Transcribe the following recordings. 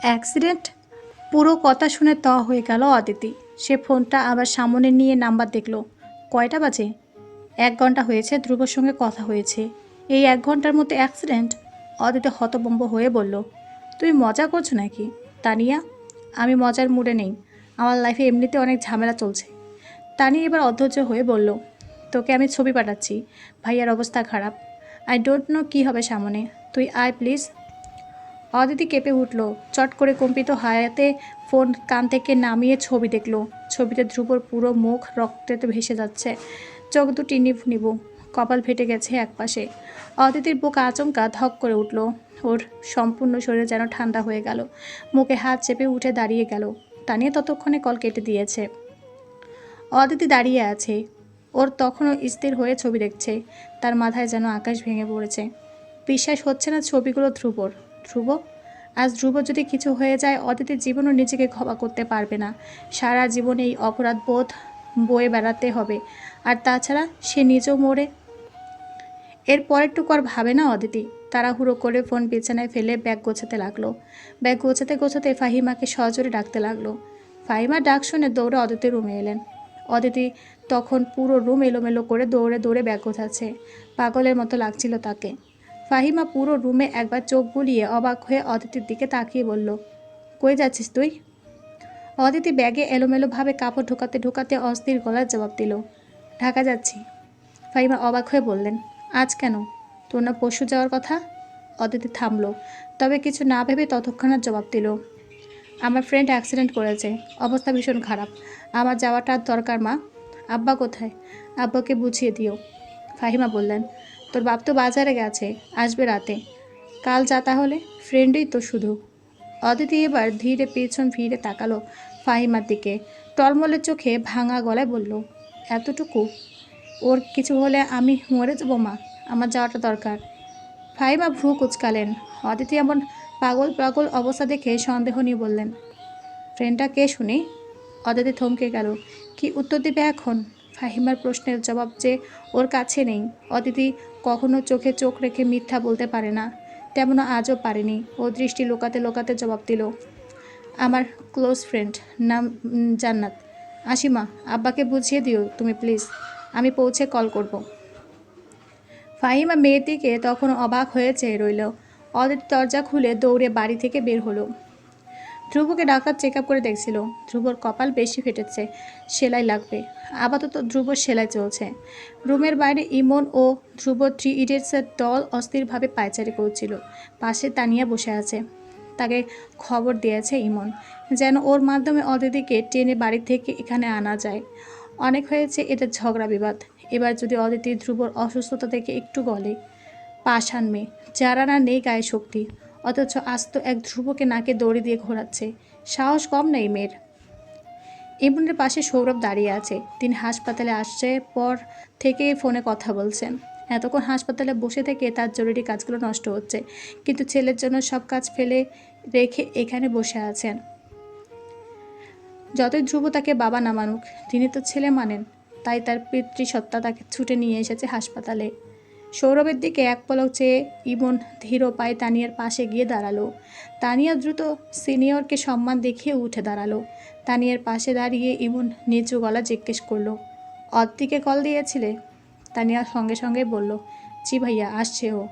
Accident? পুরো কথা শুনে ত হয়ে গেল অদিতি। সে ফোনটা আবার সামনে নিয়ে নাম্বার দেখল। কয়টা বাজে? এক ঘণ্টা হয়েছে, ধ্রুবর সঙ্গে কথা হয়েছে। এই এক ঘণ্টার মধ্যে অ্যাক্সিডেন্ট? অদিতি হতবম্ব হয়ে বলল তুমি মজা করছ নাকি? তানিয়া, আমি মজার মুডে নেই। আমার লাইফে এমনিতে অনেক ঝামেলা চলছে। তানিয়া এবার অধৈর্য হয়ে বলল, তোকে আমি ছবি পাঠাচ্ছি। ভাইয়ার অবস্থা খারাপ। আই ডোন্ট নো কী হবে সামনে। তুই আয় প্লিজ। অদিতি কেঁপে উঠল। চট করে কম্পিত হায়াতে ফোন কান থেকে নামিয়ে ছবি দেখল। ছবিতে ধ্রুবর পুরো মুখ রক্তেতে ভেসে যাচ্ছে। চোখ দুটি নিভ নিব কপাল ফেটে গেছে একপাশে। অদিতির বুক আচমকা ধক করে উঠল। ওর সম্পূর্ণ শরীর যেন ঠান্ডা হয়ে গেল। মুখে হাত চেপে উঠে দাঁড়িয়ে গেল। তানিয়া ততক্ষণে কল কেটে দিয়েছে। অদিতি দাঁড়িয়ে আছে। ওর তখনও স্থির হয়ে ছবি দেখছে। তার মাথায় যেন আকাশ ভেঙে পড়েছে। বিশ্বাস হচ্ছে না ছবিগুলো ধ্রুবর। ধ্রুব। আজ ধ্রুব যদি কিছু হয়ে যায় অদিতির জীবনও নিজেকে ক্ষমা করতে পারবে না। সারা জীবনে এই অপরাধ বোধ বয়ে বেড়াতে হবে। আর তাছাড়া সে নিজেও মরে। এর পরেরটুকু আর ভাবে না অদিতি। তাড়াহুড়ো করে ফোন বিছানায় ফেলে ব্যাগ গোছাতে লাগল। ব্যাগ গোছাতে গোছাতে ফাহিমাকে সহজরে ডাকতে লাগল। ফাহিমা ডাক শুনে দৌড়ে অদিতির রুমে এলেন। অদিতি তখন পুরো রুম এলোমেলো করে দৌড়ে দৌড়ে ব্যাগ গোছাচ্ছে। পাগলের মতো লাগছিল তাকে। ফাহিমা পুরো রুমে একবার চোখ বুলিয়ে অবাক হয়ে অদিতির দিকে তাকিয়ে বলল, কই যাচ্ছিস তুই? অদিতি ব্যাগে এলোমেলোভাবে কাপড় ঢোকাতে ঢোকাতে অস্থির গলার জবাব দিল, ঢাকা যাচ্ছি। ফাহিমা অবাক হয়ে বললেন, আজ কেন? তোর না পরশু যাওয়ার কথা? অদিতি থামলো, তবে কিছু না ভেবে ততক্ষণাৎ জবাব দিল, আমার ফ্রেন্ড অ্যাক্সিডেন্ট করেছে, অবস্থা ভীষণ খারাপ। আমার যাওয়াটা দরকার মা। আব্বা কোথায়? আব্বাকে বুঝিয়ে দিও। ফাহিমা বললেন তোর বাপ তো বাজারে গেছে, আসবে রাতে। কাল যা তাহলে ফ্রেন্ডই তো শুধু। অদিতি এবার ধীরে পেছন ফিরে তাকালো ফাহিমার দিকে। টলমলের চোখে ভাঙা গলায় বলল, এতটুকু? ওর কিছু হলে আমি মরে যাব মা, আমার যাওয়াটা দরকার। ফাহিমা ভ্রু কুচকালেন। অদিতি এমন পাগল পাগল অবস্থা দেখে সন্দেহ নিয়ে বললেন ফ্রেন্ডটা কে শুনি? অদিতি থমকে গেল, কি উত্তর দিবে এখন? ফাহিমার প্রশ্নের জবাব যে ওর কাছে নেই। অদিতি কখনো চোখে চোখ রেখে মিথ্যা বলতে পারে না। তেমন আজও পারেনি। ও দৃষ্টি লোকাতে লোকাতে জবাব দিল, আমার ক্লোজ ফ্রেন্ড, নাম জান্নাত। আসিমা, আব্বাকে বুঝিয়ে দিও তুমি প্লিজ। আমি পৌঁছে কল করব। ফাহিমা মেয়ের দিকে তখন অবাক হয়ে চেয়ে রইল। অদিতি দরজা খুলে দৌড়ে বাড়ি থেকে বের হলো। ধ্রুবকে ডাক্তার চেক আপ করে দেখছিল। ধ্রুবর কপাল বেশি ফেটেছে, সেলাই লাগবে। আপাতত ধ্রুব সেলাই চলছে। রুমের বাইরে ইমন ও ধ্রুব থ্রি ইডিয়টসের দল অস্থিরভাবে পায়চারি করছিল। পাশে তানিয়া বসে আছে। তাকে খবর দিয়েছে ইমন, যেন ওর মাধ্যমে অদিতিকে টেনে বাড়ি থেকে এখানে আনা যায়। অনেক হয়েছে এদের ঝগড়া বিবাদ। এবার যদি অদিতি ধ্রুবর অসুস্থতা থেকে একটু গলে। পাষাণ মেয়ে, যারা না নেই গায়ে শক্তি। অথচ আস্ত এক ধ্রুবকে নাকে দড়ি দিয়ে ঘোরাচ্ছে। সাহস কম নেই মেয়ের। ইমনের পাশে সৌরভ দাঁড়িয়ে আছে। তিনি হাসপাতালে আসছে পর থেকে ফোনে কথা বলছেন। এতক্ষণ হাসপাতালে বসে থেকে তার জরুরি কাজগুলো নষ্ট হচ্ছে। কিন্তু ছেলের জন্য সব কাজ ফেলে রেখে এখানে বসে আছেন। যতই ধ্রুব তাকে বাবা না মানুক, তিনি তো ছেলে মানেন। তাই তার পিতৃসত্তা তাকে ছুটে নিয়ে এসেছে হাসপাতালে। সৌরভের দিকে এক পলক চেয়ে ইমন ধীর পায়ে তানিয়ার পাশে গিয়ে দাঁড়াল। তানিয়া দ্রুত সিনিয়রকে সম্মান দেখিয়ে উঠে দাঁড়াল। তানিয়ার পাশে দাঁড়িয়ে ইমন নিচু গলা জিজ্ঞেস করল, অদ্দিকে কল দিয়েছিলে? তানিয়া সঙ্গে সঙ্গে বলল, জি ভাইয়া, আসছে ও।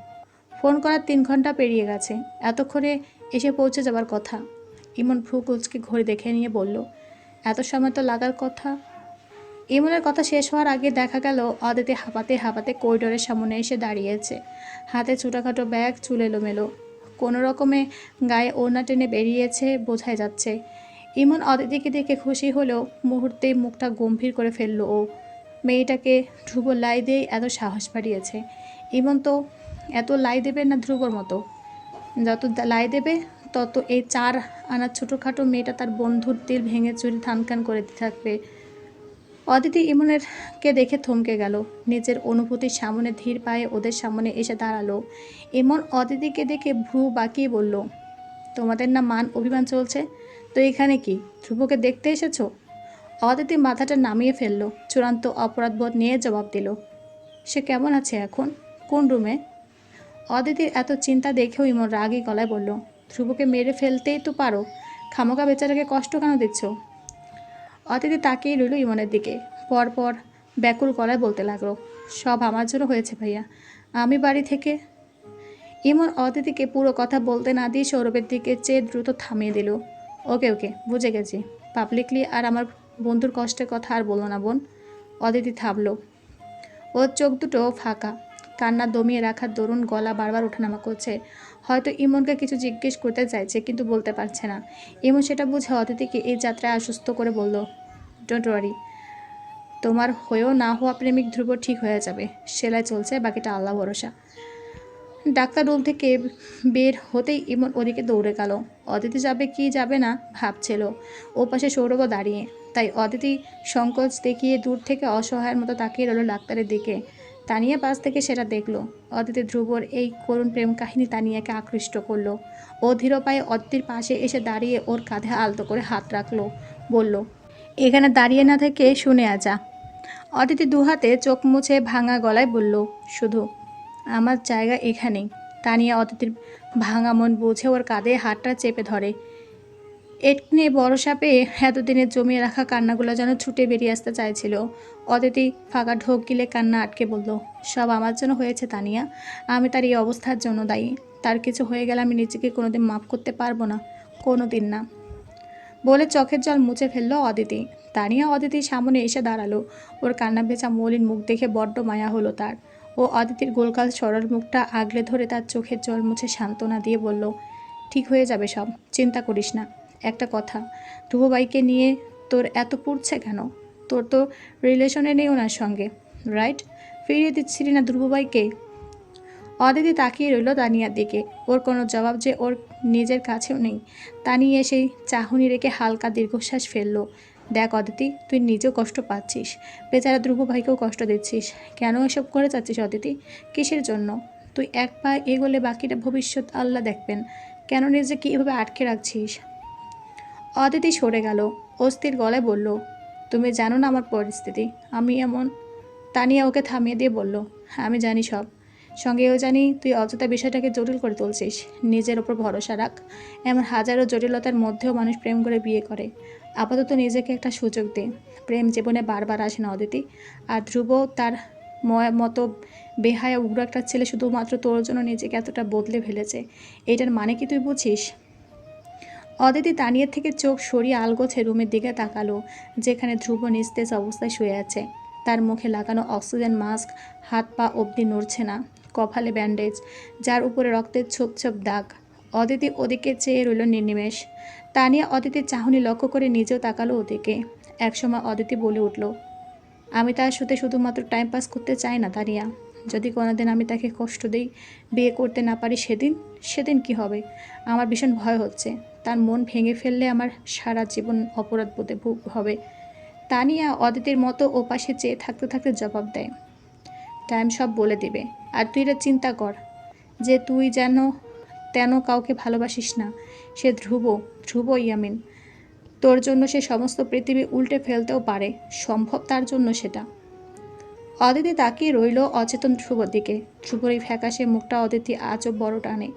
ফোন করার তিন ঘণ্টা পেরিয়ে গেছে। এতক্ষণে এসে পৌঁছে যাবার কথা। ইমন ভ্রু কুচকে ঘড়ি দেখে নিয়ে বলল, এত সময় তো লাগার কথা। ইমনের কথা শেষ হওয়ার আগে দেখা গেল অদিতি হাঁপাতে হাঁপাতে করিডোরের সামনে এসে দাঁড়িয়েছে। হাতে ছোটোখাটো ব্যাগ, চুল এলোমেলো। কোনো রকমে গায়ে ওড়না টেনে বেরিয়েছে বোঝাই যাচ্ছে। ইমন অদিতিকে দেখে খুশি হলেও মুহূর্তেই মুখটা গম্ভীর করে ফেলল ও। মেয়েটাকে ধ্রুব লাই দিয়ে এত সাহস বাড়িয়েছে। ইমন তো এত লাই দেবে না ধ্রুবর মতো। যত লাই দেবে, তত এই চার আনার ছোটোখাটো মেয়েটা তার বন্ধুর দিল ভেঙে চুরি থানকান করে দিতে থাকবে। অদিতি ইমনের দেখে থমকে গেল। নিজের অনুভূতির সামনে ধীর পায়ে ওদের সামনে এসে দাঁড়াল। ইমন অদিতিকে দেখে ভ্রু বাঁকিয়ে বলল, তোমাদের না মান অভিমান চলছে? তো এখানে কি? ধ্রুবকে দেখতে এসেছ? অদিতি মাথাটা নামিয়ে ফেলল, চূড়ান্ত অপরাধবোধ নিয়ে জবাব দিল, সে কেমন আছে এখন? কোন রুমে? অদিতির এত চিন্তা দেখেও ইমন রাগী গলায় বলল, ধ্রুবকে মেরে ফেলতেই তো পারো। খামোকা বেচারাকে কষ্ট কেন দিচ্ছ? অতিথি তাকিয়ে রইল ইমনের দিকে। পরপর ব্যাকুল গলায় বলতে লাগল, সব আমার জন্য হয়েছে ভাইয়া। আমি বাড়ি থেকে ইমন অতিথিকে পুরো কথা বলতে না দিয়ে সৌরভের দিকে চেয়ে দ্রুত থামিয়ে দিল। ওকে ওকে, বুঝে গেছি। পাবলিকলি আর আমার বন্ধুর কষ্টের কথা আর বলল না, বোন। অদিতি থামলো। ওর চোখ দুটো ফাঁকা। কান্না দমিয়ে রাখার দরুন গলা বারবার ওঠানামা করছে। হয়তো ইমনকে কিছু জিজ্ঞেস করতে চাইছে, কিন্তু বলতে পারছে না। ইমন সেটা বুঝে অতিথিকে এই যাত্রায় আশ্বস্ত করে বলল ডোন্ট ওয়ারি তোমার হয়েও না হওয়া প্রেমিক ধ্রুব ঠিক হয়ে যাবে। সেলাই চলছে, বাকিটা আল্লাহ ভরসা। ডাক্তার রুম থেকে বের হতেই ইমন ওদিকে দৌড়ে গেল। অদিতি যাবে কি যাবে না ভাবছিল। ও পাশে সৌরভও দাঁড়িয়ে। তাই অদিতি সংকোচ দেখিয়ে দূর থেকে অসহায়ের মতো তাকিয়ে রইল ডাক্তারের দিকে। তানিয়া পাশ থেকে সেটা দেখল। অদিতি ধ্রুবর এই করুণ প্রেম কাহিনী তানিয়াকে আকৃষ্ট করল। ও ধীর পায়ে অদিতির পাশে এসে দাঁড়িয়ে ওর কাঁধে আলতো করে হাত রাখল। বলল, এখানে দাঁড়িয়ে না থেকে শুনে আজা। অদিতি দুহাতে চোখ মুছে ভাঙা গলায় বলল, শুধু আমার জায়গা এখানেই। তানিয়া অতিথির ভাঙা মন বুঝে ওর কাঁধে হাতটা চেপে ধরে। এটনে ভরসা পেয়ে এতদিনের জমিয়ে রাখা কান্নাগুলো যেন ছুটে বেরিয়ে আসতে চাইছিল। অদিতি ফাঁকা ঢোক গিলে কান্না আটকে বলল, সব আমার জন্য হয়েছে, তানিয়া। আমি তার এই অবস্থার জন্য দায়ী। তার কিছু হয়ে গেলে আমি নিজেকে কোনোদিন মাফ করতে পারব না কোনো দিন না। বলে চোখের জল মুছে ফেলল অদিতি। তানিয়া অদিতির সামনে এসে দাঁড়াল। ওর কান্না ভেজা মলিন মুখ দেখে বড্ড মায়া হলো তার। ও অদিতির গোলকাল সরল মুখটা আগলে ধরে তার চোখের জল মুছে সান্ত্বনা দিয়ে বলল, ঠিক হয়ে যাবে সব, চিন্তা করিস না। একটা কথা, ধ্রুববাইকে নিয়ে তোর এত পুড়ছে কেন? তোর তো রিলেশনে নেই ওনার সঙ্গে রাইট ফিরিয়ে দিচ্ছিলি না ধ্রুববাইকে? অদিতি তাকিয়ে রইল তানিয়ার দিকে। ওর কোনো জবাব যে ওর নিজের কাছেও নেই। তানিয়ে সেই চাহনি রেখে হালকা দীর্ঘশ্বাস ফেলল। দেখ অদিতি, তুই নিজেও কষ্ট পাচ্ছিস। বেচারা ধ্রুব ভাইকেও কষ্ট দিচ্ছিস। কেন এসব করে যাচ্ছিস অদিতি? কিসের জন্য? তুই এক পা এগোলে বাকিটা ভবিষ্যৎ আল্লাহ দেখবেন। কেন নিজেকে কীভাবে আটকে রাখছিস? অদিতি সরে গেল। অস্থির গলায় বলল, তুমি জানো না আমার পরিস্থিতি। আমি এমন তানিয়া ওকে থামিয়ে দিয়ে বলল, আমি জানি সব। সঙ্গেও জানি তুই অযথা বিষয়টাকে জটিল করে তুলছিস। নিজের ওপর ভরসা রাখ। এমন হাজারো জটিলতার মধ্যেও মানুষ প্রেম করে বিয়ে করে। আপাতত নিজেকে একটা সুযোগ দে। প্রেম জীবনে বারবার আসে না, অদিতি। আর ধ্রুব তার মতো বেহায়া উগ্র একটা ছেলে শুধুমাত্র তোর জন্য নিজেকে এতটা বদলে ফেলেছে। এটার মানে কি তুই বুঝিস? অদিতি তানিয়ের থেকে চোখ সরিয়ে আলগোছে রুমের দিকে তাকালো, যেখানে ধ্রুব নিস্তেজ অবস্থায় শুয়ে আছে। তার মুখে লাগানো অক্সিজেন মাস্ক, হাত পা অবধি নড়ছে না, কপালে ব্যান্ডেজ, যার উপরে রক্তের ছোপ ছোপ দাগ। অদিতি ওদিকে চেয়ে রইল নির্নিমেষ। তানিয়া অদিতির চাহনি লক্ষ্য করে নিজেও তাকালো ওদিকে। একসময় অদিতি বলে উঠল, আমি তার সাথে শুধুমাত্র টাইম পাস করতে চাই না, তানিয়া। যদি কোনোদিন আমি তাকে কষ্ট দিই, বিয়ে করতে না পারি সেদিন সেদিন কি হবে? আমার ভীষণ ভয় হচ্ছে। তার মন ভেঙে ফেললে আমার সারা জীবন অপরাধ বোধে ভোগ হবে। তানিয়া অদিতির মতো ও পাশে চেয়ে থাকতে থাকতে জবাব দেয়, টাইম সব বলে দিবে। আর তুই এটা চিন্তা কর যে তুই যেন, তেন কাউকে ভালোবাসিস না। সে ধ্রুব ধ্রুব ইয়ামিন। তোর জন্য সে সমস্ত পৃথিবী উল্টে ফেলতেও পারে। সম্ভব তার জন্য সেটা। অদিতি তাকিয়ে রইল অচেতন ধ্রুবর দিকে। ধ্রুবর এই ফ্যাকাশে মুখটা অদিতি আজও বড় টানে।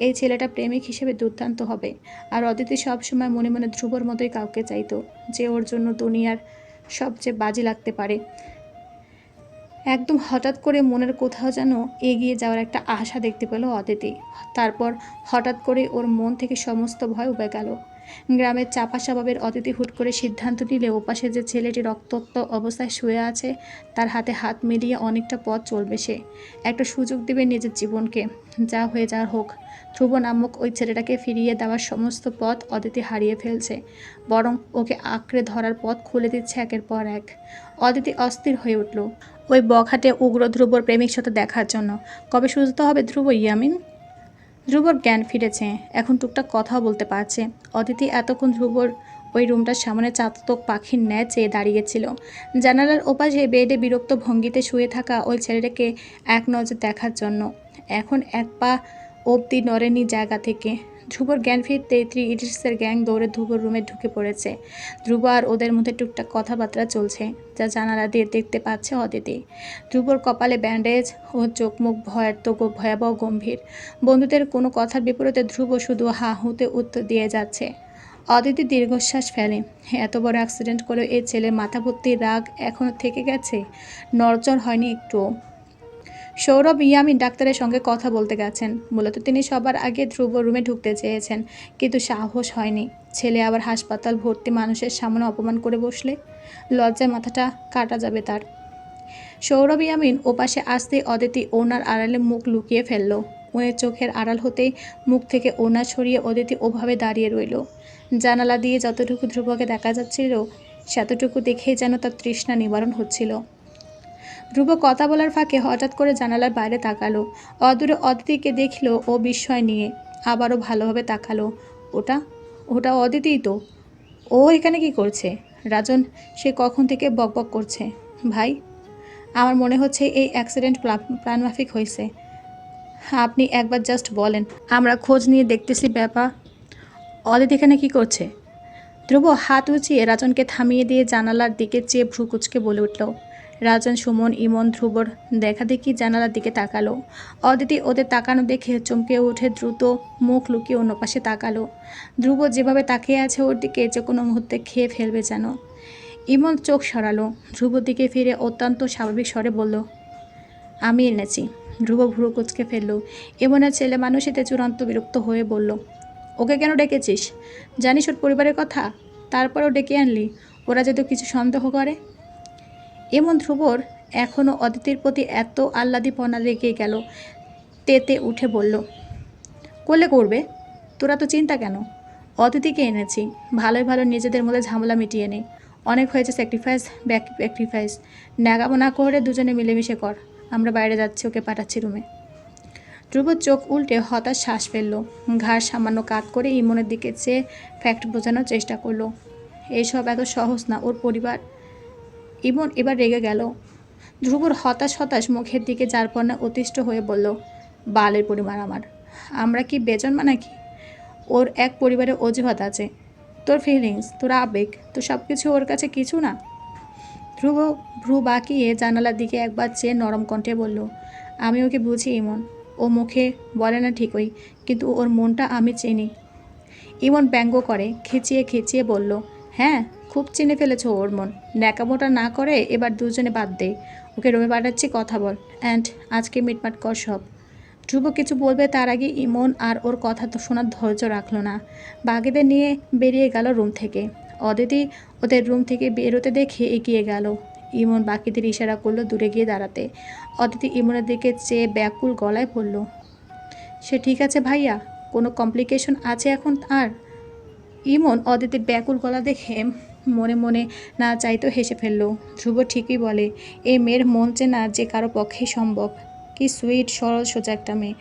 এই ছেলেটা প্রেমিক হিসেবে দুর্দান্ত হবে। আর অদিতি সবসময় মনে মনে ধ্রুবর মতোই কাউকে চাইতো, যে ওর জন্য দুনিয়ার সবচেয়ে বাজি লাগতে পারে। একদম হঠাৎ করে মনের কোথাও যেন এগিয়ে যাওয়ার একটা আশা দেখতে পেল অদিতি। তারপর হঠাৎ করে ওর মন থেকে সমস্ত ভয় উবে গেল। গ্রামের চাপা স্বভাবের অতিথি হুট করে সিদ্ধান্ত নিলে ওপাশে যে ছেলেটি রক্তাক্ত অবস্থায় শুয়ে আছে, তার হাতে হাত মিলিয়ে অনেকটা পথ চলবে সে। একটা সুযোগ দেবে নিজের জীবনকে। যা হয়ে যা হোক। ধ্রুব নামক ওই ছেলেটাকে ফিরিয়ে দেওয়ার সমস্ত পথ অদিতি হারিয়ে ফেলছে। বরং ওকে আঁকড়ে ধরার পথ খুলে দিচ্ছে একের পর এক। অদিতি অস্থির হয়ে উঠল। ওই বখাটে উগ্র ধ্রুবর প্রেমিক সাথে দেখার জন্য। কবে সুস্থ হবে ধ্রুব ইয়ামিন? ধ্রুবর জ্ঞান ফিরেছে। এখন টুকটাক কথাও বলতে পারছে। অদিতি এতক্ষণ ধ্রুবর ওই রুমটার সামনে চাতক পাখির ন্যায় চেয়ে দাঁড়িয়েছিল। জানালার ওপাশে বেডে বিরক্ত ভঙ্গিতে শুয়ে থাকা ওই ছেলেটাকে এক নজর দেখার জন্য। এখন এক পা অবধি নড়েনি জায়গা থেকে। ধ্রুবর জ্ঞান ফিরতে থ্রি ইডিটসের গ্যাং দৌড়ে ধ্রুবর রুমে ঢুকে পড়েছে। ধ্রুব আর ওদের মধ্যে টুকটাক কথাবার্তা চলছে, যা জানালা দিয়ে দেখতে পাচ্ছে অদিতি। ধ্রুবর কপালে ব্যান্ডেজ ও চোখ মুখ ভয়ের তো ভয়াবহ গম্ভীর। বন্ধুদের কোনো কথার বিপরীতে ধ্রুব শুধু হা হুতে উত্তর দিয়ে যাচ্ছে। অদিতি দীর্ঘশ্বাস ফেলে। এত বড় অ্যাক্সিডেন্ট করে এই ছেলের মাথা ভর্তি রাগ এখনও থেকে গেছে? নড়চড় হয়নি একটুও। সৌরভ ইয়ামিন ডাক্তারের সঙ্গে কথা বলতে গেছেন। মূলত তিনি সবার আগে ধ্রুব রুমে ঢুকতে চেয়েছেন, কিন্তু সাহস হয়নি। ছেলে আবার হাসপাতাল ভর্তি মানুষের সামনে অপমান করে বসলে? লজ্জায় মাথাটা কাটা যাবে তার। সৌরভ ইয়ামিন ওপাশে আসতেই অদিতি ওনার আড়ালে মুখ লুকিয়ে ফেলল। উনি চোখের আড়াল হতেই মুখ থেকে ওনা ছড়িয়ে অদিতি ওভাবে দাঁড়িয়ে রইল। জানালা দিয়ে যতটুকু ধ্রুবকে দেখা যাচ্ছিল, সেতটুকু দেখেই যেন তার তৃষ্ণা নিবারণ হচ্ছিল। ধ্রুব কথা বলার ফাঁকে হঠাৎ করে জানালার বাইরে তাকালো। অদূরে অদিতিকে দেখল ও বিস্ময় নিয়ে আবারও ভালোভাবে তাকালো। ওটা ওটা অদিতিই তো? ও এখানে কি করছে? রাজন, সে কখন থেকে বকবক করছে? ভাই, আমার মনে হচ্ছে এই অ্যাক্সিডেন্ট প্রাণমাফিক হয়েছে। আপনি একবার জাস্ট বলেন। আমরা খোঁজ নিয়ে দেখতেছি ব্যাপার অদিতি এখানে কি করছে? ধ্রুব হাত উঁচিয়ে রাজনকে থামিয়ে দিয়ে জানালার দিকে চেয়ে ভ্রুকুচকে বলে উঠল রাজন, সুমন, ইমন, ধ্রুবর দেখা দেখি জানালার দিকে তাকালো। অদিতি ওদের তাকানো দেখে চমকে উঠে দ্রুত মুখ লুকিয়ে অন্য পাশে তাকালো। ধ্রুব যেভাবে তাকিয়ে আছে ওর দিকে যে কোনো মুহূর্তে খেয়ে ফেলবে যেন। ইমন চোখ সরালো। ধ্রুবর দিকে ফিরে অত্যন্ত স্বাভাবিক স্বরে বলল, আমি এনেছি। ধ্রুব ভুরু কুচকে ফেলল। ইমনের ছেলে মানুষ এতে চূড়ান্ত বিরক্ত হয়ে বলল, ওকে কেন ডেকেছিস? জানিস ওর পরিবারের কথা? তারপরেও ডেকে আনলি? ওরা যদি কিছু সন্দেহ করে? এমন ধ্রুবর এখনও অদিতির প্রতি এত আহ্লাদিপনা রেগে গেল, তেতে উঠে বলল, করলে করবে? তোরা তো চিন্তা কেন? অতিথিকে এনেছি। ভালোই ভালো নিজেদের মধ্যে ঝামেলা মিটিয়ে নেই অনেক হয়েছে স্যাক্রিফাইস ব্যাক স্যাক্রিফাইস ন্যাগাবো না করে দুজনে মিলেমিশে কর। আমরা বাইরে যাচ্ছি, ওকে পাঠাচ্ছি রুমে। ধ্রুব চোখ উল্টে হতাশ শ্বাস ফেলল। ঘাড় সামান্য কাত করে ইমনের দিকে চেয়ে ফ্যাক্ট বোঝানোর চেষ্টা করল। এইসব এত সহজ না, ওর পরিবার ইমন এবার রেগে গেল। ধ্রুবর হতাশ হতাশ মুখের দিকে যারপন্না অতিষ্ঠ হয়ে বলল, বালের পরিবার আমার। আমরা কি বেজন্মা নাকি? ওর এক পরিবারের অজুহাত আছে। তোর ফিলিংস তোর আবেগ তো সব কিছু ওর কাছে কিছু না? ধ্রুব ভ্রু বাঁকিয়ে জানালার দিকে একবার চেয়ে নরম কণ্ঠে বলল, আমি ওকে বুঝি ইমন। ও মুখে বলে না ঠিকই, কিন্তু ওর মনটা আমি চিনি। ইমন ব্যঙ্গ করে, খিচিয়ে খিচিয়ে বলল হ্যাঁ খুব চিনে ফেলেছো ওর মন। ন্যাকামোটা না করে এবার দুজনে বাদ দে। ওকে রুমে পাঠাচ্ছি, কথা বল। অ্যান্ড আজকে মিটমাট কর সব। ধ্রুব কিছু বলবে তার আগে ইমন আর ওর কথা তো শোনার ধৈর্য রাখল না। বাঘেদের নিয়ে বেরিয়ে গেল রুম থেকে। অদিতি ওদের রুম থেকে বেরোতে দেখে এগিয়ে গেল। ইমন বাকিদের ইশারা করল দূরে গিয়ে দাঁড়াতে। অদিতি ইমনের দিকে চেয়ে ব্যাকুল গলায় বলল, সে ঠিক আছে ভাইয়া? কোনো কমপ্লিকেশন আছে এখন আর? ইমন অদিতির ব্যাকুল গলা দেখে মনে মনে না চাইতো হেসে ফেলল। ধ্রুব ঠিকই বলে, এই মেয়ের মন চেনা যে কারও পক্ষেই সম্ভব। কি সুইট, সরল, সোজা একটা মেয়ে।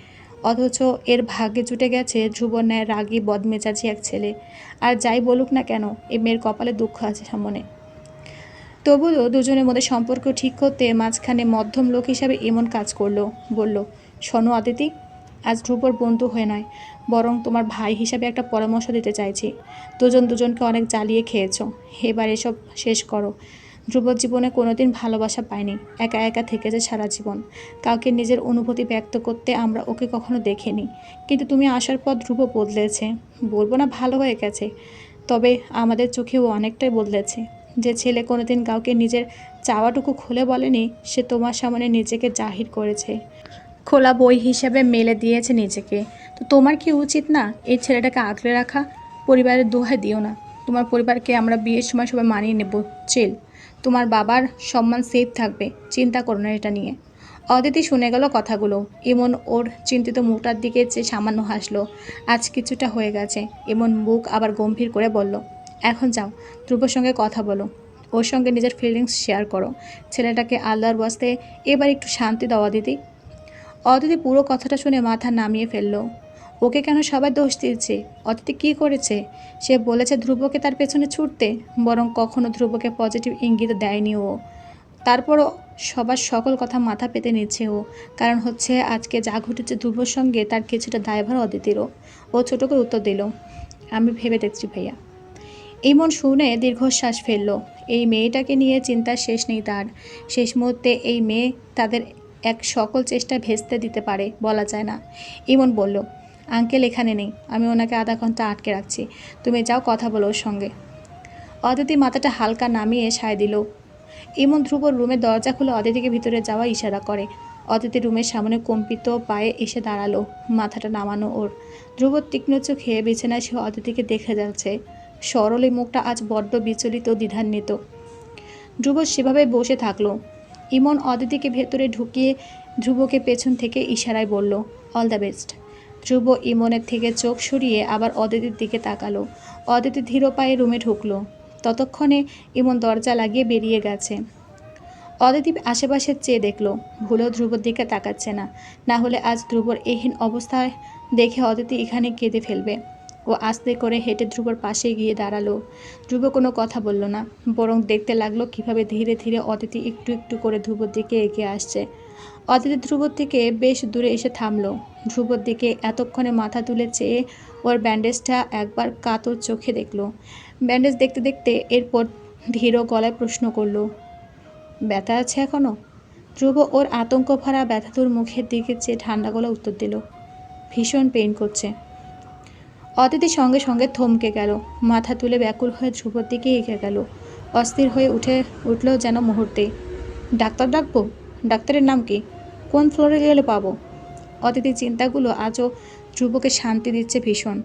অথচ এর ভাগ্যে জুটে গেছে ধ্রুবর ন্যায় রাগী, বদমেজাজি এক ছেলে। আর যাই বলুক না কেন, এই মেয়ের কপালে দুঃখ আছে সামনে। তবুও দুজনের মধ্যে সম্পর্ক ঠিক করতে মাঝখানে মধ্যম লোক হিসাবে এমন কাজ করল, বলল, শোনো অদিতি আজ ধ্রুবর বন্ধু হয়ে নয়। বরং তোমার ভাই হিসাবে একটা পরামর্শ দিতে চাইছি। দুজন দুজনকে অনেক জ্বালিয়ে খেয়েছো। এবার এসব শেষ করো। ধ্রুব জীবনে কোনোদিন ভালোবাসা পায়নি একা একা থেকেছে সারা জীবন। কাউকে নিজের অনুভূতি ব্যক্ত করতে আমরা ওকে কখনো দেখিনি। কিন্তু তুমি আসার পর ধ্রুব বদলেছে। বলব না ভালো হয়ে গেছে। তবে আমাদের চোখেও অনেকটাই বদলেছে। যে ছেলে কোনোদিন কাউকে নিজের চাওয়াটুকু খুলে বলেনি, সে তোমার সামনে নিজেকে জাহির করেছে। খোলা বই হিসেবে মেলে দিয়েছে নিজেকে। তো তোমার কি উচিত না এই ছেলেটাকে আগলে রাখা? পরিবারের দোহাই দিও না। তোমার পরিবারকে আমরা বিয়ের সময় সবাই মানিয়ে নেব, চিল। তোমার বাবার সম্মান সেফ থাকবে, চিন্তা করো না এটা নিয়ে। অদিতি শুনে গেল কথাগুলো। এমন ওর চিন্তিত মুখটার দিকে চেয়ে সামান্য হাসলো। আজ কিছুটা হয়ে গেছে। এমন মুখ আবার গম্ভীর করে বলল, এখন যাও, ধ্রুবর সঙ্গে কথা বলো। ওর সঙ্গে নিজের ফিলিংস শেয়ার করো। ছেলেটাকে আল্লাহর বাস্তে এবার একটু শান্তি দেওয়া দিদি অদিতি পুরো কথাটা শুনে মাথা নামিয়ে ফেলল। ওকে কেন সবাই দোষ দিয়েছে? অদিতি কী করেছে? সে বলেছে ধ্রুবকে তার পেছনে ছুটতে, বরং কখনো ধ্রুবকে পজিটিভ ইঙ্গিত দেয়নি ও। তারপরও সবার সকল কথা মাথা পেতে নিচ্ছে ও। কারণ হচ্ছে, আজকে যা ঘটেছে ধ্রুবর সঙ্গে, তার কিছুটা দায়ভার অদিতিরও। ও ছোট করে উত্তর দিল, আমি ভেবে দেখছি ভাইয়া। ইমন শুনে দীর্ঘশ্বাস ফেলল। এই মেয়েটাকে নিয়ে চিন্তার শেষ নেই তার। শেষ মুহূর্তে এই মেয়ে তাদের এক সকল চেষ্টা ভেস্তে দিতে পারে, বলা যায় না। ইমন বলল আঙ্কেল এখানে নেই। আমি ওনাকে আধা ঘণ্টা আটকে রাখছি। তুমি যাও, কথা বলো ওর সঙ্গে। অদিতি মাথাটা হালকা নামিয়ে সায় দিল। ইমন ধ্রুবর রুমের দরজা খুলে অদিতিকে ভিতরে যাওয়া ইশারা করে। অদিতি রুমের সামনে কম্পিত পায়ে এসে দাঁড়াল, মাথাটা নামানো ওর। ধ্রুবর তীক্ষ্ণ চোখে বিছানায় সে অদিতিকে দেখে যাচ্ছে। সরল মুখটা আজ বড্ড বিচলিত, দ্বিধান্বিত। ধ্রুব সেভাবে বসে থাকল। ইমন অদিতিকে ভেতরে ঢুকিয়ে ধ্রুবকে পেছন থেকে ইশারায় বলল অল দ্য বেস্ট ধ্রুব ইমনের থেকে চোখ সরিয়ে আবার অদিতির দিকে তাকালো। অদিতি ধীর পায়ে রুমে ঢুকলো। ততক্ষণে ইমন দরজা লাগিয়ে বেরিয়ে গেছে। অদিতি আশেপাশে চেয়ে দেখল, ভুলেও ধ্রুবর দিকে তাকাচ্ছে না। না হলে আজ ধ্রুবর এহীন অবস্থায় দেখে অদিতি এখানে কেঁদে ফেলবে। ও আস্তে করে হেঁটে ধ্রুবর পাশে গিয়ে দাঁড়াল। ধ্রুব কোনো কথা বলল না, বরং দেখতে লাগল কীভাবে ধীরে ধীরে অদিতি একটু একটু করে ধ্রুবর দিকে এগিয়ে আসছে। অদিতি ধ্রুবর থেকে বেশ দূরে এসে থামলো। ধ্রুবর দিকে এতক্ষণে মাথা তুলে চেয়ে ওর ব্যান্ডেজটা একবার কাতর চোখে দেখল। ব্যান্ডেজ দেখতে দেখতে এরপর ধীর গলায় প্রশ্ন করল, ব্যথা আছে এখনও ধ্রুব ওর আতঙ্ক ভরা ব্যথাতুর মুখের দিকে চেয়ে ঠান্ডা গলা উত্তর দিল, ভীষণ পেইন করছে। অদিতি সঙ্গে সঙ্গে থমকে গেল, মাথা তুলে ব্যাকুল হয়ে ধ্রুবর দিকে এগিয়ে গেল, অস্থির হয়ে উঠে উঠল যেন মুহূর্তে, ডাক্তার ডাকবো? ডাক্তারের নাম কি? কোন ফ্লোরে গেলে পাবো? অদিতির চিন্তাগুলো আজও ধ্রুবকে শান্তি দিচ্ছে ভীষণ।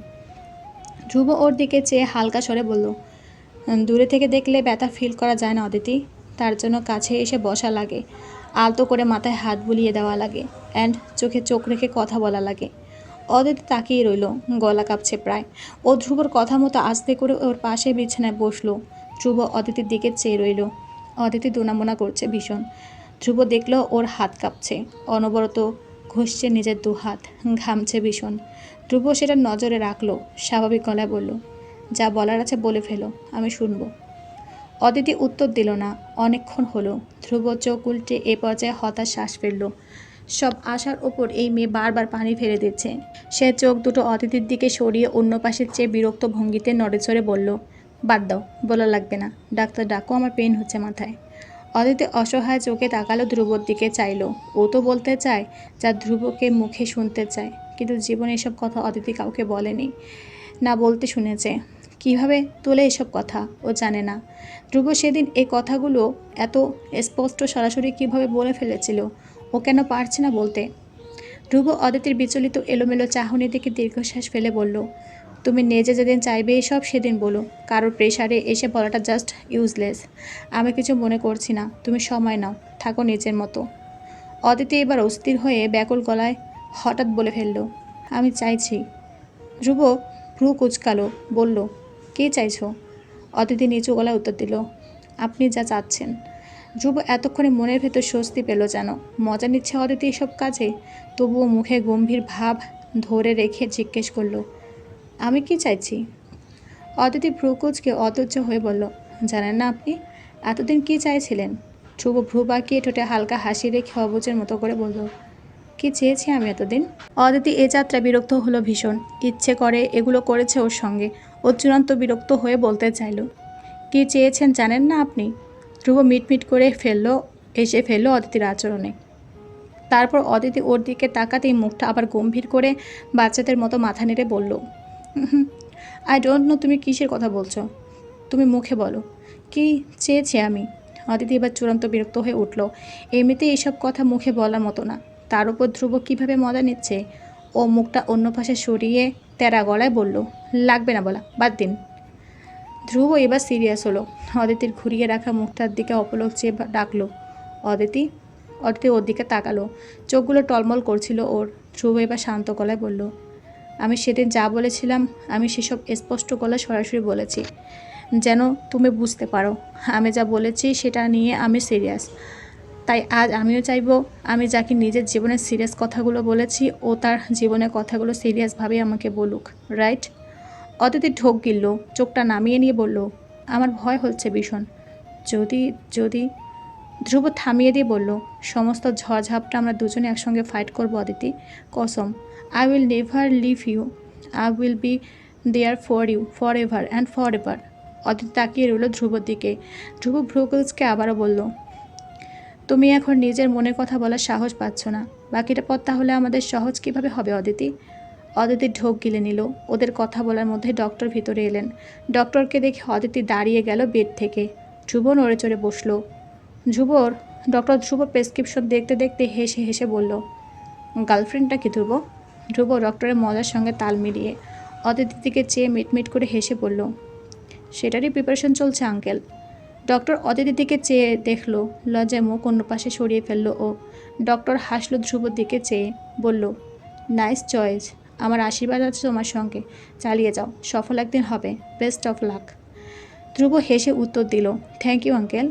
ধ্রুব ওর দিকে চেয়ে হালকা স্বরে বলল দূরে থেকে দেখলে ব্যথা ফিল করা যায় না অদিতি। তার জন্য কাছে এসে বসা লাগে। আলতো করে মাথায় হাত বুলিয়ে দেওয়া লাগে অ্যান্ড চোখে চোখ রেখে কথা বলা লাগে। অদিতি তাকিয়ে রইল, গলা কাঁপছে প্রায়। ও ধ্রুবর কথা মতো আস্তে করে ওর পাশে বিছানায় বসল। ধ্রুব অদিতির দিকে চেয়ে রইল। অদিতি দুনামোনা করছে ভীষণ। ধ্রুব দেখল ওর হাত কাঁপছে। অনবরত ঘষছে নিজের দু হাত, ঘামছে ভীষণ। ধ্রুব সেটা নজরে রাখল, স্বাভাবিক গলায় বলল, যা বলার আছে বলে ফেলো, আমি শুনব। অদিতি উত্তর দিল না। অনেকক্ষণ হলো, ধ্রুব চোখ উল্টে এ পর্যায়ে হতাশ শ্বাস ফেলল। সব আশার ওপর এই মেয়ে বারবার পানি ফেলে দিচ্ছে। সে চোখ দুটো অতিথির দিকে সরিয়ে অন্য পাশের চেয়ে বিরক্ত ভঙ্গিতে নড়েচড়ে বলল, বাদ দাও বলা লাগবে না। ডাক্তার ডাকো, আমার পেন হচ্ছে মাথায়। অদিতি অসহায় চোখে তাকালো ধ্রুবর দিকে চাইলো। ও তো বলতে চায় যা ধ্রুবকে মুখে শুনতে চায়, কিন্তু জীবনে এসব কথা অদিতি কাউকে বলেনি, না বলতে শুনেছে। কীভাবে তোলে এসব কথা? ও জানে না। ধ্রুব সেদিন এই কথাগুলো এত স্পষ্ট সরাসরি কীভাবে বলে ফেলেছিল? ও কেন পারছে না বলতে? ধ্রুব অদিতির বিচলিত এলোমেলো চাহনি দিকে দীর্ঘশ্বাস ফেলে বলল তুমি নিজে যেদিন চাইবে এসব সেদিন বলো। কারোর প্রেশারে এসে বলাটা জাস্ট ইউজলেস আমি কিছু মনে করছি না। তুমি সময় নাও। থাকো নিজের মতো। অদিতি এবার অস্থির হয়ে ব্যাকুল গলায় হঠাৎ বলে ফেলল, আমি চাইছি। ধ্রুব ভ্রু কুচকালো, বলল, কে চাইছো? অদিতি নিচু গলায় উত্তর দিল, আপনি যা চাচ্ছেন। ধ্রুব এতক্ষণে মনের ভেতর স্বস্তি পেল যেন। মজা নিচ্ছে অদিতি এসব কাজে? তবুও মুখে গম্ভীর ভাব ধরে রেখে জিজ্ঞেস করল আমি কি চাইছি? অদিতি ভ্রুকুচকে অধৈর্য হয়ে বলল, জানেন না আপনি, এতদিন কি চাইছিলেন? ধ্রুব ভ্রু বাঁকিয়ে ঠোঁটে হালকা হাসি রেখে অবুজের মতো করে বলল, কি চেয়েছি আমি এতদিন? অদিতি এ যাত্রা বিরক্ত হলো ভীষণ। ইচ্ছে করে এগুলো করেছে ওর সঙ্গে। ও চূড়ান্ত বিরক্ত হয়ে বলতে চাইল, কি চেয়েছেন জানেন না আপনি? ধ্রুব মিটমিট করে ফেলল, এসে ফেলল অদিতির আচরণে। তারপর অদিতি ওর দিকে তাকাতেই মুখটা আবার গম্ভীর করে বাচ্চাদের মতো মাথা নেড়ে বলল আই ডোন্ট নো তুমি কিসের কথা বলছো? তুমি মুখে বলো। কি চেয়েছি আমি? অদিতি এবার চূড়ান্ত বিরক্ত হয়ে উঠল। এমনিতেই এসব কথা মুখে বলার মতো না। তার উপর ধ্রুব কীভাবে মজা নিচ্ছে? ও মুখটা অন্য পাশে সরিয়ে তেরা গলায় বলল, লাগবে না বলা, বাদ দিন। ধ্রুব এবার সিরিয়াস হলো। অদিতির ঘুরিয়ে রাখা মুখটার দিকে অপলক চেয়ে ডাকলো। অদিতি অদিতি ওর দিকে তাকালো। চোখগুলো টলমল করছিল ওর। ধ্রুব এবার শান্ত গলায় বলল আমি সেদিন যা বলেছিলাম, আমি সেসব স্পষ্ট গলায় সরাসরি বলেছি। যেন তুমি বুঝতে পারো, আমি যা বলেছি সেটা নিয়ে আমি সিরিয়াস তাই আজ আমিও চাইব, আমি যাকে নিজের জীবনের সিরিয়াস কথাগুলো বলেছি, ও তার জীবনের কথাগুলো সিরিয়াসভাবে আমাকে বলুক রাইট অদিতি ঢোক গিলল, চোখটা নামিয়ে নিয়ে বলল, আমার ভয় হচ্ছে ভীষণ। যদি যদি ধ্রুব থামিয়ে দিয়ে বলল, সমস্ত ঝড়ঝাপটা আমরা দুজনে একসঙ্গে ফাইট করব অদিতি কসম I will never leave you I will be there for you forever and forever Aditi তাকিয়ে রইল ধ্রুবর দিকে। ধ্রুব ভ্রুকুলসকে আবারও বলল, তুমি এখন নিজের মনের কথা বলার সাহস পাচ্ছ না। বাকিটা পথ তাহলে আমাদের সহজ কীভাবে হবে অদিতি অদিতি ঢোক গিলে নিল। ওদের কথা বলার মধ্যে ডক্টর ভিতরে এলেন। ডক্টরকে দেখে অদিতি দাঁড়িয়ে গেল বেড থেকে। ধ্রুব নড়ে চড়ে বসল। ধ্রুবর, ডক্টর ধ্রুব প্রেসক্রিপশন দেখতে দেখতে হেসে হেসে বলল গার্লফ্রেন্ডটা কি ধ্রুব? ধ্রুব ডক্টরের মজার সঙ্গে তাল মিলিয়ে অদিতির দিকে চেয়ে মিটমিট করে হেসে বলল, সেটারই প্রিপারেশন চলছে আঙ্কেল ডক্টর অদিতির দিকে চেয়ে দেখল, লজ্জায় মুখ অন্য পাশে সরিয়ে ফেলল ও ডক্টর হাসলো ধ্রুবর দিকে চেয়ে বলল নাইস চয়েস আমার আশীর্বাদ আছে তোমার সঙ্গে। চালিয়ে যাও। সফল একদিন হবে। বেস্ট অফ লাক ধ্রুব হেসে উত্তর দিল থ্যাংক ইউ আঙ্কেল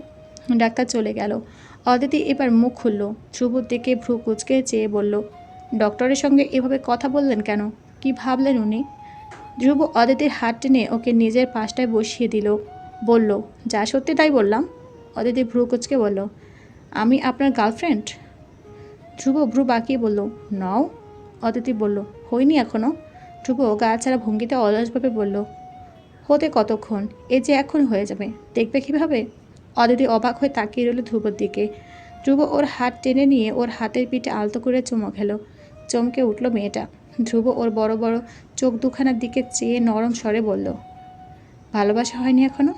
ডাক্তার চলে গেল। অদিতি এবার মুখ খুলল। ধ্রুবর দিকে ভ্রু কুচকে চেয়ে বলল, ডক্টরের সঙ্গে এভাবে কথা বললেন কেন? কি ভাবলেন উনি? ধ্রুব অদিতির হাত টেনে ওকে নিজের পাশটায় বসিয়ে দিল। বলল, যা সত্যি তাই বললাম। অদিতি ভ্রু কুচকে বলল, আমি আপনার গার্লফ্রেন্ড? ধ্রুব ভ্রু বাঁকিয়ে বলল, নাও। অদিতি বলল, হয়নি এখনও ধ্রুব গা ছাড়া ভঙ্গিতে অলসভাবে বলল, হতে কতক্ষণ? এ যে এখন হয়ে যাবে। দেখবে কীভাবে? অদিতি অবাক হয়ে তাকিয়ে রইল ধ্রুবর দিকে। ধ্রুব ওর হাত টেনে নিয়ে ওর হাতের পিঠে আলতো করে চুমো খেলো। চমকে উঠল মেয়েটা। ধ্রুব ওর বড় বড় চোখ দুখানার দিকে চেয়ে নরম স্বরে বলল, ভালোবাসা হয়নি এখনও?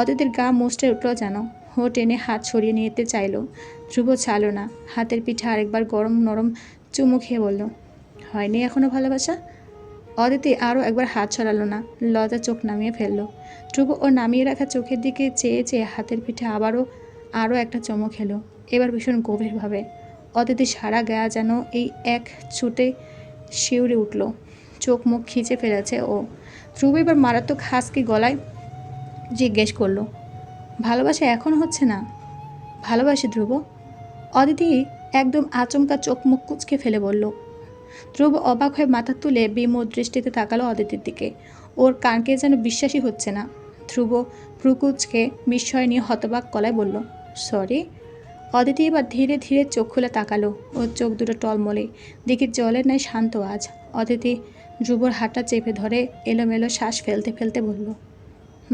অদিতির গা মুষ্টে উঠল যেন। হো টেনে হাত সরিয়ে নিতে চাইলো। ধ্রুব ছাড়লো না। হাতের পিঠে আরেকবার গরম নরম চুমু খেয়ে বলল, হয়নি এখনও ভালোবাসা? অদিতি আরও একবার হাত ছড়ালো না লজা চোখ নামিয়ে ফেলল। ধ্রুব ও নামিয়ে রাখা চোখের দিকে চেয়ে চেয়ে হাতের পিঠে আবারও, আরও একটা চমক খেলো। এবার ভীষণ গভীরভাবে। অদিতি সারা গায়া যেন এই এক ছুটে শিউরে উঠল। চোখ মুখ খিচে ফেলেছে ও। ধ্রুব এবার মারাত্মক হাসকি গলায় জিজ্ঞেস করল, ভালোবাসা এখন হচ্ছে না? ভালোবাসি ধ্রুব। অদিতি একদম আচমকা চোখ মুখ কুচকে ফেলে বলল ধ্রুব অবাক হয়ে মাথা তুলে বিমোদ দৃষ্টিতে তাকালো অদিতির দিকে। ওর কানকে যেন বিশ্বাসই হচ্ছে না। ধ্রুব ভ্রুকুচকে বিস্ময় নিয়ে হতবাক কলায় বলল, সরি? অদিতি এবার ধীরে ধীরে চোখ খুলে তাকালো ওর চোখ দুটো টলমলে। দিকে জলের নাই শান্ত আজ। অদিতি ধ্রুবর হাতটা চেপে ধরে এলোমেলো শ্বাস ফেলতে ফেলতে বলল,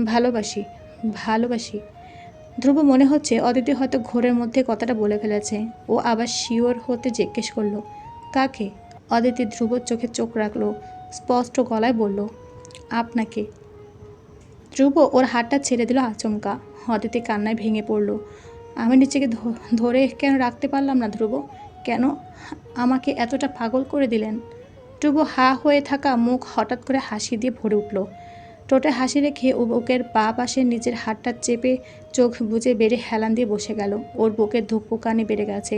ভালোবাসি ভালোবাসি। ধ্রুব মনে হচ্ছে অদিতি হয়তো ঘোরের মধ্যে কথাটা বলে ফেলেছে। ও আবার শিওর হতে জিজ্ঞেস করল, কাকে? অদিতি ধ্রুবর চোখে চোখ রাখল, স্পষ্ট গলায় বলল, আপনাকে। ধ্রুব ওর হাতটা ছেড়ে দিল আচমকা। অদিতি কান্নায় ভেঙে পড়ল, আমি নিজেকে ধরে কেন রাখতে পারলাম না ধ্রুব? কেন আমাকে এতটা পাগল করে দিলেন? ধ্রুব হা হয়ে থাকা মুখ হঠাৎ করে হাসি দিয়ে ভরে উঠল। টোটে হাসি রেখে ও বুকের পা পাশে নিজের হাতটা চেপে চোখ বুজে বেড়ে হেলান দিয়ে বসে গেল। ওর বুকের ধুকপুকানি বেড়ে গেছে,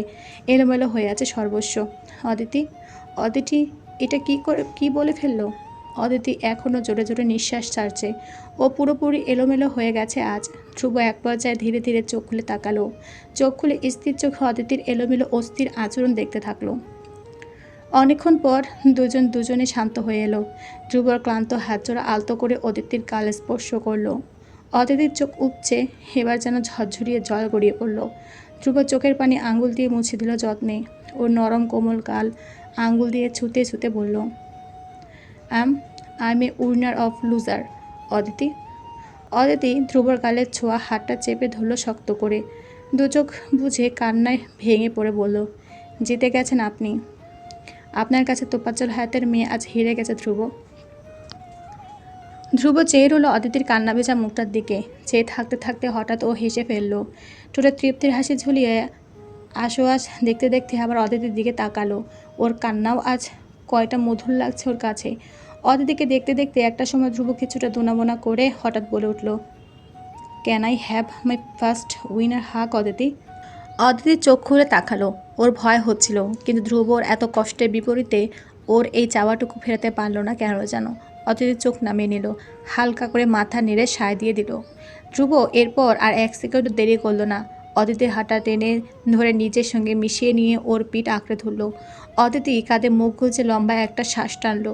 এলোমেলো হয়ে আছে সর্বস্ব। অদিতি অদিতি, এটা কি করে, কি বলে ফেলল? অদিতি এখনও জোরে জোরে নিঃশ্বাস ছাড়ছে। ও পুরোপুরি এলোমেলো হয়ে গেছে আজ। ধ্রুব এক পর্যায়ে ধীরে ধীরে চোখ খুলে তাকালো। চোখ খুলে স্থির চোখে অদিতির এলোমেলো, অস্থির আচরণ দেখতে থাকল। অনেকক্ষণ পর দুজন দুজনে শান্ত হয়ে এলো। ধ্রুবর ক্লান্ত হাতজোড়া আলতো করে অদিতির গাল স্পর্শ করল। অদিতির চোখ উপচে, এবার যেন ঝরঝরিয়ে জল গড়িয়ে পড়ল। ধ্রুব চোখের পানি আঙুল দিয়ে মুছে দিল যত্নে। ওর নরম কোমল গাল আঙ্গুল দিয়ে ছুতে ছুতে বলল, am I a winner of loser Aditi Aditi ধ্রুবর গালের ছোঁয়া হাতটা চেপে ধরল শক্ত করে। দু চোখ বুঝে কান্নায় ভেঙে পড়ে বলল, জিতে গেছেন আপনি। আপনার কাছে তোপাচল হায়াতের মেয়ে আজ হেরে গেছে ধ্রুব। ধ্রুব চেয়ে রইল অদিতির কান্না ভেজা মুখটার দিকে। চেয়ে থাকতে থাকতে হঠাৎ ও হেসে ফেলল। ঠোঁটে তৃপ্তির হাসি ঝুলিয়ে আশোয়াস দেখতে দেখতে আবার অদিতির দিকে তাকালো। ওর কান্নাও আজ কয়টা মধুর লাগছে ওর কাছে। অদিতিকে দেখতে দেখতে একটা সময় ধ্রুব কিছুটা দোনাবোনা করে হঠাৎ বলে উঠল can I have my first winner hug Aditi? Aditi চোখ খুলে তাকালো। ওর ভয় হচ্ছিল, কিন্তু ধ্রুব ওর এত কষ্টের বিপরীতে ওর এই চাওয়াটুকু ফেরাতে পারল না কেন যেন। অদিতি চোখ নামিয়ে নিল, হালকা করে মাথা নেড়ে সায় দিয়ে দিল। ধ্রুব এরপর আর এক সেকেন্ড দেরি করল না। অদিতির হাঁটা টেনে ধরে নিজের সঙ্গে মিশিয়ে নিয়ে ওর পিঠ আঁকড়ে ধরল। অদিতি কাঁধে মুখ গুলছে লম্বা একটা শ্বাস টানল।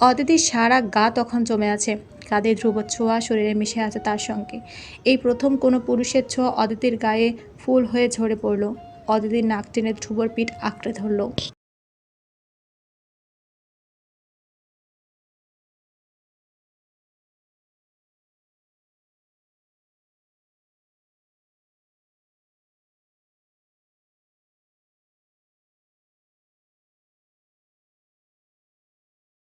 অদিতির সারা গা তখন জমে আছে। কাঁধে ধ্রুব ছোঁয়া শরীরে মিশে আছে তার সঙ্গে। এই প্রথম কোনো পুরুষের ছোঁয়া অদিতির গায়ে ফুল হয়ে ঝরে পড়ল। অদিতির নাক টেনে ধ্রুবর পিঠ আঁকড়ে ধরল।